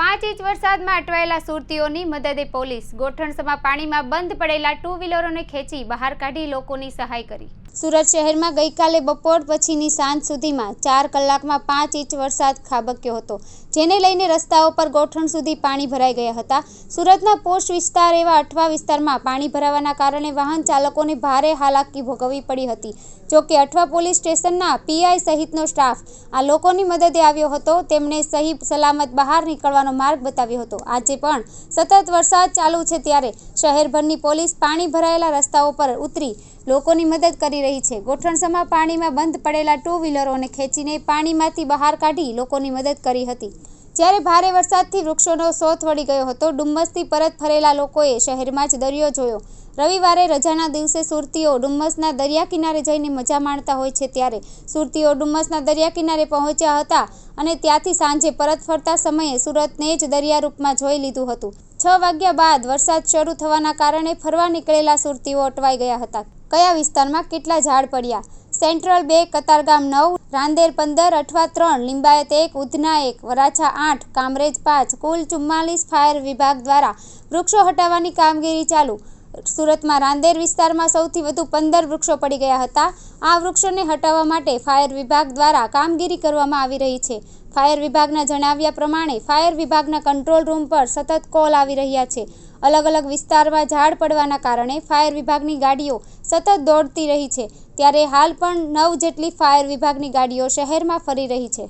પાંચ ઇંચ વરસાદમાં અટવાયેલા સુરતીઓની મદદે પોલીસ ગોઠણસમાં પાણીમાં બંધ પડેલા ટુ વ્હીલરોને ખેંચી બહાર કાઢી લોકોની સહાય કરી. સુરત શહેરમાં ગઈકાલે બપોર પછીની સાંજ સુધીમાં ચાર કલાકમાં પાંચ ઇંચ વરસાદ ખાબક્યો હતો, જેને લઈને રસ્તાઓ પર ગોઠણ સુધી પાણી ભરાઈ ગયા હતા. સુરતના પોસ્ટ વિસ્તાર એવા અઠવા વિસ્તારમાં પાણી ભરાવાના કારણે વાહન ચાલકોને ભારે હાલાકી ભોગવવી પડી હતી. જોકે અઠવા પોલીસ સ્ટેશનના પીઆઈ સહિતનો સ્ટાફ આ લોકોની મદદે આવ્યો હતો. તેમણે સહી સલામત બહાર નીકળવાનો માર્ગ બતાવ્યો હતો. આજે પણ સતત વરસાદ ચાલુ છે ત્યારે શહેરભરની પોલીસ પાણી ભરાયેલા રસ્તાઓ પર ઉતરી લોકોની મદદ કરી રહી છે. ગોઠણસમાં પાણીમાં બંધ પડેલા ટુ વ્હીલરોને ખેંચીને પાણીમાંથી બહાર કાઢી લોકોની મદદ કરી હતી. જ્યારે ભારે વરસાદથી વૃક્ષોનો સોથ વળી ગયો હતો, ડુમ્મસથી પરત ફરેલા લોકોએ શહેરમાં જ દરિયો જોયો. રવિવારે રજાના દિવસે સુરતીઓ ડુમ્મસના દરિયા કિનારે જઈને મજા માણતા હોય છે ત્યારે સુરતીઓ ડુમ્મસના દરિયા કિનારે પહોંચ્યા હતા અને ત્યાંથી સાંજે પરત ફરતા સમયે સુરતને જ દરિયારૂપમાં જોઈ લીધું હતું. છ વાગ્યા બાદ વરસાદ શરૂ થવાના કારણે ફરવા નીકળેલા સુરતીઓ અટવાઈ ગયા હતા. કયા વિસ્તારમાં કેટલા ઝાડ પડ્યા? સેન્ટ્રલ બે, કતારગામ નવ, રાંદેર પંદર, અઠવા ત્રણ, લિંબાયત એક, ઉધના એક, વરાછા આઠ, કામરેજ પાંચ, કુલ ચુમ્માલીસ ફાયર વિભાગ દ્વારા વૃક્ષો હટાવવાની કામગીરી ચાલુ. સુરતમાં રાંદેર વિસ્તારમાં સૌથી વધુ પંદર વૃક્ષો પડી ગયા હતા. આ વૃક્ષોને હટાવવા માટે ફાયર વિભાગ દ્વારા કામગીરી કરવામાં આવી રહી છે. ફાયર વિભાગના જણાવ્યા પ્રમાણે, ફાયર વિભાગના કંટ્રોલ રૂમ પર સતત કોલ આવી રહ્યા છે. અલગ અલગ વિસ્તારમાં ઝાડ પડવાના કારણે ફાયર વિભાગની ગાડીઓ સતત દોડતી રહી છે. ત્યારે હાલ પણ નવ જેટલી ફાયર વિભાગની ગાડીઓ શહેરમાં ફરી રહી છે.